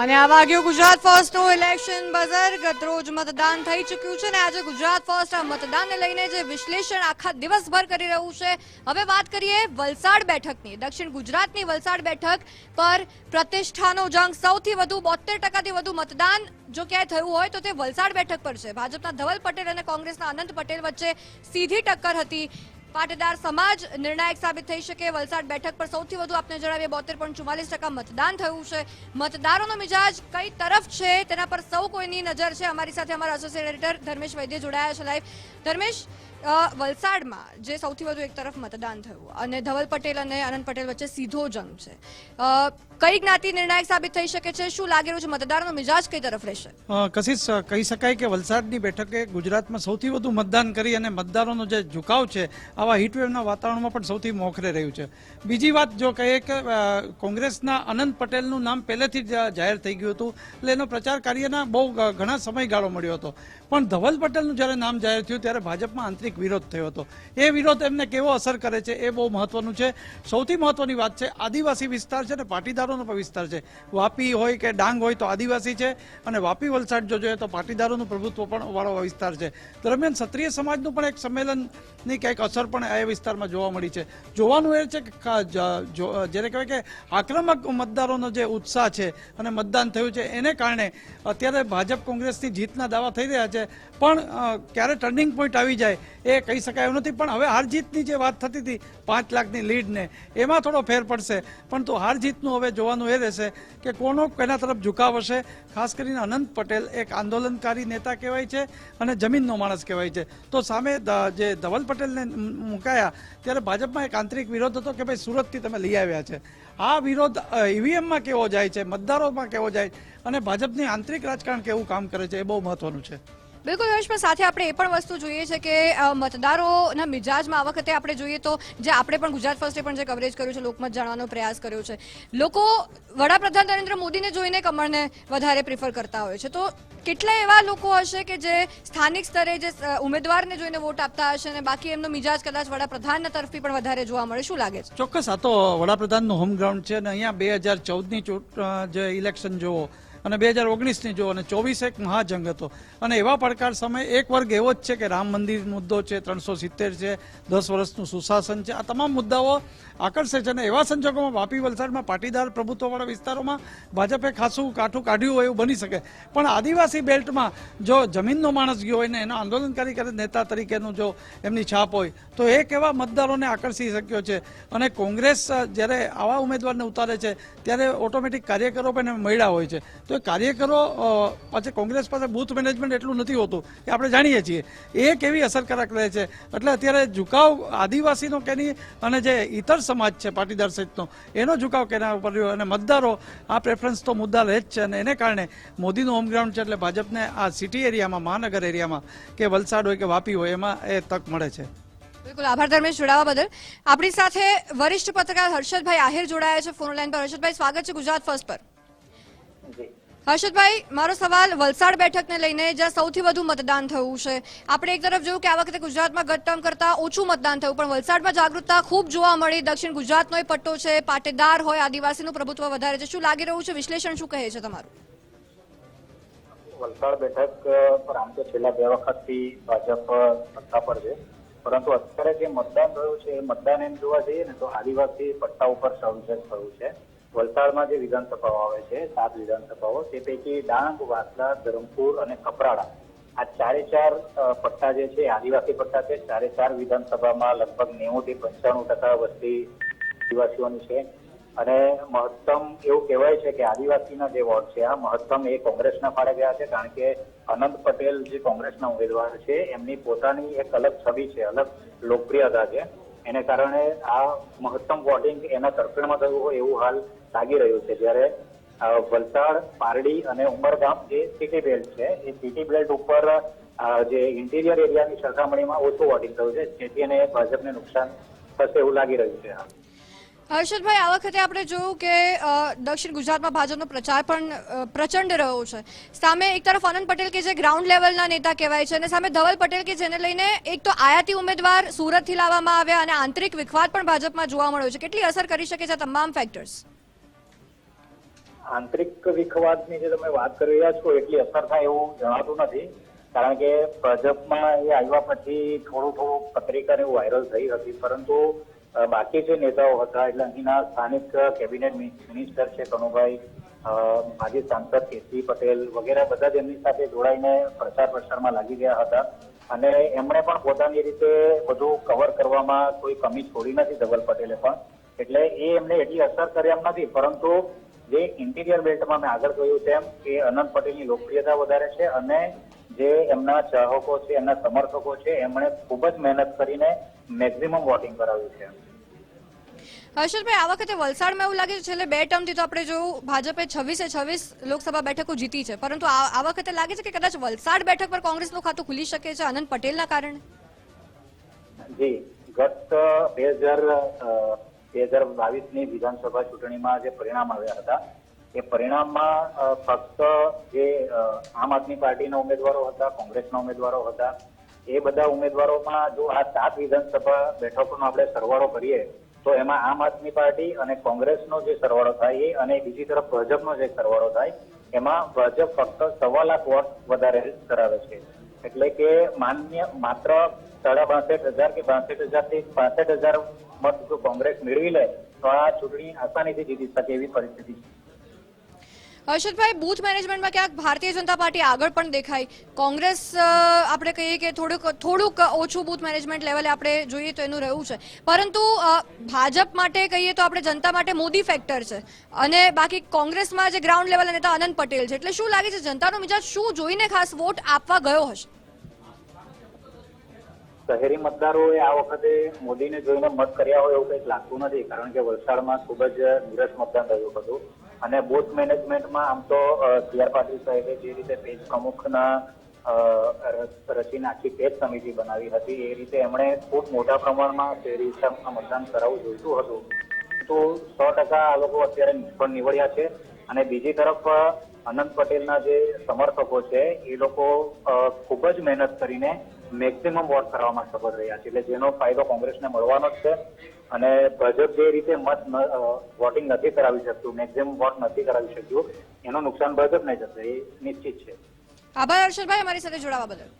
અને આ વાગ્યું ગુજરાત ફર્સ્ટનું ઇલેક્શન બઝર. ગતરોજ મતદાન થઈ ચૂક્યું છે અને આજે ગુજરાત ફર્સ્ટ આ મતદાનને લઈને જે વિશ્લેષણ આખા દિવસભર કરી રહ્યું છે. હવે વાત કરીએ વલસાડ બેઠકની. દક્ષિણ ગુજરાતની વલસાડ બેઠક પર પ્રતિષ્ઠાનો જંગ. સૌથી વધુ બોતેર ટકાથી વધુ મતદાન જો ક્યાંય થયું હોય તો તે વલસાડ બેઠક પર છે. ભાજપના ધવલ પટેલ અને કોંગ્રેસના અનંત પટેલ વચ્ચે સીધી ટક્કર હતી. પાટીદાર સમાજ નિર્ણાયક સાબિત થઈ શકે. વલસાડ બેઠક પર સૌથી વધુ આપને જણાવીએ, બોતેર પોઈન્ટ ચુમ્માલીસ ટકા મતદાન થયું છે. મતદારોનો મિજાજ કઈ તરફ છે? તેના પર સૌ કોઈની નજર છે. અમારી સાથે અમારા એસોસિએટ એડિટર ધર્મેશ વૈદ્ય જોડાયા છે લાઈવ ધર્મેશ વલસાડમાં જે સૌથી વધુ એક તરફ મતદાન થયું, અને ધવલ પટેલ અને અનંત પટેલ વચ્ચે સીધો જંગ છે. કઈ જ્ઞાતિ નિર્ણાયક સાબિત થઈ શકે છે? શું લાગી રહ્યું છે મતદારનો મિજાજ કઈ તરફ રહેશે? કશિશ કહી શકાય કે વલસાડની બેઠકે ગુજરાતમાં સૌથી વધુ મતદાન કરી અને મતદારોનો જે ઝુકાવ છે, આવા હીટવેવના વાતાવરણમાં પણ સૌથી મોખરે રહ્યું છે. બીજી વાત જો કહીએ કે કોંગ્રેસના અનંત પટેલનું નામ પહેલેથી જ જાહેર થઈ ગયું હતું, એટલે એનો પ્રચાર કાર્યના બહુ ઘણા સમયગાળો મળ્યો હતો. પણ ધવલ પટેલનું જ્યારે નામ જાહેર થયું, ત્યારે ભાજપમાં આંતરિક વિરોધ થયો હતો. એ વિરોધ એમને કેવો અસર કરે છે એ બહુ મહત્વનું છે. સૌથી મહત્વની વાત છે, આદિવાસી વિસ્તાર છે ને પાટીદારોનો પણ વિસ્તાર છે. વાપી હોય કે ડાંગ હોય તો આદિવાસી છે અને વાપી વલસાડ જો જોઈએ તો પાટીદારોનું પ્રભુત્વ પણ વાળો વિસ્તાર છે. દરમિયાન ક્ષત્રિય સમાજનું પણ એક સંમેલનની કંઈક અસર પણ એ વિસ્તારમાં જોવા મળી છે. જોવાનું એ છે કે જેને કહેવાય કે આક્રમક મતદારોનો જે ઉત્સાહ છે અને મતદાન થયું છે એને કારણે અત્યારે ભાજપ કોંગ્રેસની જીતના દાવા થઈ રહ્યા છે. પણ ક્યારે ટર્નિંગ પોઈન્ટ આવી જાય એ કહી શકાય એવું નથી. પણ હવે હાર જીતની જે વાત થતી હતી, પાંચ લાખની લીડને, એમાં થોડો ફેર પડશે. પણ તો હાર જીતનું હવે જોવાનું એ રહેશે કે કોનો કેના તરફ ઝુકાવ હશે. ખાસ કરીને અનંત પટેલ એક આંદોલનકારી નેતા કહેવાય છે અને જમીનનો માણસ કહેવાય છે. તો સામે જે ધવલ પટેલને મુકાયા, ત્યારે ભાજપમાં એક આંતરિક વિરોધ હતો કે ભાઈ સુરતથી તમે લઈ આવ્યા છે. આ વિરોધ ઈવીએમમાં કેવો જાય છે, મતદારોમાં કેવો જાય? અને ભાજપની આંતરિક રાજકારણ કેવું કામ કરે છે એ બહુ મહત્વનું છે. બિલકુલ હર્ષમાં સાથે આપણે એ પણ વસ્તુ જોઈએ છે કે મતદારોના મિજાજમાં આ વખતે આપણે જોઈએ તો જે આપણે પણ ગુજરાત ફર્સ્ટે પણ જે કવરેજ કર્યું છે, લોકમત જાણવાનો પ્રયાસ કર્યો છે. લોકો વડાપ્રધાન નરેન્દ્ર મોદીને જોઈને કમળને વધારે પ્રિફર કરતા હોય છે. તો કેટલા એવા લોકો હશે કે જે સ્થાનિક સ્તરે જે ઉમેદવારને જોઈને વોટ આપતા હશે અને બાકી એમનો મિજાજ કદાચ વડાપ્રધાનના તરફી પણ વધારે જોવા મળે? શું લાગે છે? ચોક્કસ, આ તો વડાપ્રધાનનું હોમ ગ્રાઉન્ડ છે અને અહીંયા બે હજાર ચૌદની જે ઇલેક્શન જુઓ અને બે હજાર ઓગણીસની જો અને ચોવીસ એક મહાજંગ હતો. અને એવા પડકાર સમયે એક વર્ગ એવો જ છે કે રામ મંદિર મુદ્દો છે, ત્રણસો સિત્તેર છે, દસ વર્ષનું સુશાસન છે, આ તમામ મુદ્દાઓ આકર્ષે છે અને એવા સંજોગોમાં વાપી વલસાડમાં પાટીદાર પ્રભુત્વવાળા વિસ્તારોમાં ભાજપે ખાસું કાઠું કાઢ્યું હોય એવું બની શકે. પણ આદિવાસી બેલ્ટમાં જો જમીનનો માણસ ગયો હોય ને એનો આંદોલનકારી કરે નેતા તરીકેનું જો એમની છાપ હોય, તો એ કેવા મતદારોને આકર્ષી શક્યો છે? અને કોંગ્રેસ જ્યારે આવા ઉમેદવારને ઉતારે છે, ત્યારે ઓટોમેટિક કાર્યકરો પણ એને મળ્યા હોય છે. તો એ કાર્યકરો પાસે કોંગ્રેસ પાસે બૂથ મેનેજમેન્ટ એટલું નથી હોતું એ આપણે જાણીએ છીએ. એ કેવી અસરકારક રહે છે? એટલે અત્યારે ઝુકાવ આદિવાસીનો કેની અને જે ઇતર સમાજ છે, પાટીદાર સહિતનો, એનો ઝુકાવ કેના ઉપર રહ્યો? અને મતદારો, આ પ્રેફરન્સ તો મુદ્દા રહે જ છે અને એને કારણે મોદીનું હોમગ્રાઉન્ડ છે એટલે ભાજપને આ સિટી એરિયામાં, મહાનગર એરિયામાં કે વલસાડ હોય કે વાપી હોય, એમાં એ તક મળે છે. બિલકુલ, આભાર ધર્મેશ જોડાવા બદલ. આપણી સાથે વરિષ્ઠ પત્રકાર હર્ષદભાઈ આહિર જોડાયા છે ફોન લાઈન પર. હર્ષદભાઈ, સ્વાગત છે ગુજરાત ફર્સ્ટ પર. હર્ષદભાઈ, મારો સવાલ વલસાડ બેઠકને લઈને જ્યાં સૌથી વધુ મતદાન થયું છે. આપણે એક તરફ જોયું કે આ વખતે ગુજરાતમાં ગત ટર્મ કરતા ઓછું મતદાન થયું, પણ વલસાડમાં જાગૃતતા ખૂબ જોવા મળી. દક્ષિણ ગુજરાતનો પટ્ટો છે, પાટીદાર હોય, આદિવાસીનું પ્રભુત્વ વધારે છે. શું લાગી રહ્યું છે? વિશ્લેષણ શું કહે છે તમારું? વલસાડ બેઠક પર આમ તો છેલ્લા બે વખતથી ભાજપ સત્તા પર છે. પરંતુ અત્યારે જે મતદાન થયું છે મતદાન એમ જોવા જઈએ ને તો આદિવાસી પટ્ટા ઉપર સવિશેષ થયું છે. વલસાડમાં જે વિધાનસભાઓ આવે છે, સાત વિધાનસભાઓ, તે પૈકી ડાંગ વાસલા ધરમપુર અને કપરાડા. આ ચારે ચાર પટ્ટા જે છે, આદિવાસી પટ્ટા છે, ચારે ચાર વિધાનસભામાં લગભગ નેવું થી પંચાણું ટકા વસ્તી આદિવાસીઓની છે. અને મહત્તમ એવું કહેવાય છે કે આદિવાસીના જે વોર્ડ છે, આ મહત્તમ એ કોંગ્રેસના ફાળે ગયા છે, કારણ કે અનંત પટેલ જે કોંગ્રેસના ઉમેદવાર છે, એમની પોતાની એક અલગ છબી છે, અલગ લોકપ્રિયતા છે. એને કારણે આ મહત્તમ વોટિંગ એના તરફેણમાં થયું હોય એવું હાલ લાગી રહ્યું છે. જ્યારે વલસાડ, પારડી અને ઉમરગામ જે સિટી બેલ્ટ છે, એ સિટી બેલ્ટ ઉપર જે ઇન્ટિરિયર એરિયાની સરખામણીમાં ઓછું વોટિંગ થયું છે, જેથી એને ભાજપને નુકસાન થશે એવું લાગી રહ્યું છે. હર્ષદભાઈ, આ વખતે આપણે જોયું કે દક્ષિણ ગુજરાતમાં ભાજપનો પ્રચાર પણ પ્રચંડ રહ્યો છે. સામે એક તરફ આનંદ પટેલ કે જે ગ્રાઉન્ડ લેવલના નેતા કહેવાય છે અને સામે ધવલ પટેલ કે જેને લઈને એક તો આયાતી ઉમેદવાર સુરતથી લાવવામાં આવ્યા અને આંતરિક વિખવાદ પણ ભાજપમાં જોવા મળ્યો છે. કેટલી અસર કરી શકે છે તમામ ફેક્ટર્સ આંતરિક વિખવાદની જે તમે વાત કરી રહ્યા છો, એટલી અસર થાય એવું જણાતું નથી. કારણ કે ભાજપમાં એ આવ્યા પછી થોડું થોડું પત્રિકા એવું વાયરલ થઈ હતી, પરંતુ બાકી જે નેતાઓ હતા, એટલે અહીંના સ્થાનિક કેબિનેટ મિનિસ્ટર છે કનુભાઈ માજી સાંસદ કેસરી પટેલ વગેરે બધા જ એમની સાથે જોડાઈને પ્રચાર પ્રસારમાં લાગી ગયા હતા. અને એમણે પણ પોતાની રીતે બધું કવર કરવામાં કોઈ કમી છોડી નથી ધવલ પટેલે પણ. એટલે એ એમને એટલી અસર કરે એમ નથી, પરંતુ જે ઇન્ટિરિયર બેલ્ટમાં મેં આગળ કહ્યું તેમ કે અનંત પટેલની લોકપ્રિયતા વધારે છે અને જે એમના ચાહકો છે એમના સમર્થકો છે એમણે ખૂબ જ મહેનત કરીને મેક્સિમમ વોટિંગ કરાવ્યું છે. હર્ષદભાઈ આ વખતે વલસાડમાં એવું લાગે છે છેલ્લે બે ટર્મથી તો આપણે જોયું ભાજપે છવ્વીસે છવ્વીસ લોકસભા બેઠકો જીતી છે પરંતુ આ આ વખતે લાગે છે કે કદાચ વલસાડ બેઠક પર કોંગ્રેસનું ખાતું ખુલી શકે છે આનંદ પટેલના કારણે? જી ગત બે હજાર બે હજાર બાવીસની વિધાનસભા ચૂંટણીમાં જે પરિણામ આવ્યા હતા એ પરિણામમાં ફક્ત જે આમ આદમી પાર્ટીના ઉમેદવારો હતા, કોંગ્રેસના ઉમેદવારો હતા, એ બધા ઉમેદવારોમાં જો આ સાત વિધાનસભા બેઠકોનો આપણે સરવાળો કરીએ, તો એમાં આમ આદમી પાર્ટી અને કોંગ્રેસનો જે સરવાળો થાય એ અને બીજી તરફ ભાજપનો જે સરવાળો થાય, એમાં ભાજપ ફક્ત સવા લાખ વોટ વધારે ધરાવે છે. એટલે કે માન્ય, માત્ર સાડા બાસઠ હજાર કે બાસઠ હજારથી પાસઠ હજાર મત જો કોંગ્રેસ મેળવી લે, તો આ ચૂંટણી આસાનીથી જીતી શકે એવી પરિસ્થિતિ છે. હર્ષદભાઈ, બૂથ મેનેજમેન્ટમાં ક્યાંક ભારતીય જનતા પાર્ટી આગળ પણ દેખાય કોંગ્રેસ આપણે કહીએ કે થોડુંક થોડુંક ઓછું બૂથ મેનેજમેન્ટ લેવલે આપણે જોઈએ તો એનું રહ્યું છે. પરંતુ ભાજપ માટે કહીએ તો આપણે જનતા માટે મોદી ફેક્ટર છે. અને બાકી કોંગ્રેસમાં જે ગ્રાઉન્ડ લેવલ નેતા આનંદ પટેલ છે. એટલે શું લાગે છે, જનતાનો મિજાજ શું જોઈને ખાસ વોટ આપવા ગયો હશે? શહેરી મતદારોએ આ વખતે મોદીને જોઈને મત કર્યા હોય એવું કંઈક લાગતું નથી, કારણ કે વલસાડમાં ખૂબ જ નીરસ મતદાન રહ્યું હતું. અને બૂથ મેનેજમેન્ટમાં આમ તો સી આર પાટીલ સાહેબે જે રીતે પેજ પ્રમુખના રચી નાખી પેજ સમિતિ બનાવી હતી, એ રીતે એમણે ખૂબ મોટા પ્રમાણમાં શહેરી વિસ્તારમાં મતદાન કરાવવું જોઈતું હતું. તો સો ટકા આ લોકો અત્યારે નિષ્ફળ નીવડ્યા છે. અને બીજી તરફ અનંત પટેલના જે સમર્થકો છે, એ લોકો ખૂબ જ મહેનત કરીને મેક્સિમમ વોટ કરવામાં સફળ રહ્યા છે. એટલે જેનો ફાયદો કોંગ્રેસને મળવાનો જ છે અને ભાજપ જે રીતે મત વોટિંગ નથી કરાવી શકતું મેક્સિમમ વોટ નથી કરાવી શક્યું એનું નુકસાન ભાજપને જશે એ નિશ્ચિત છે. આભાર, હર્ષદભાઈ. અમારી સાથે જોડાવા બદલ.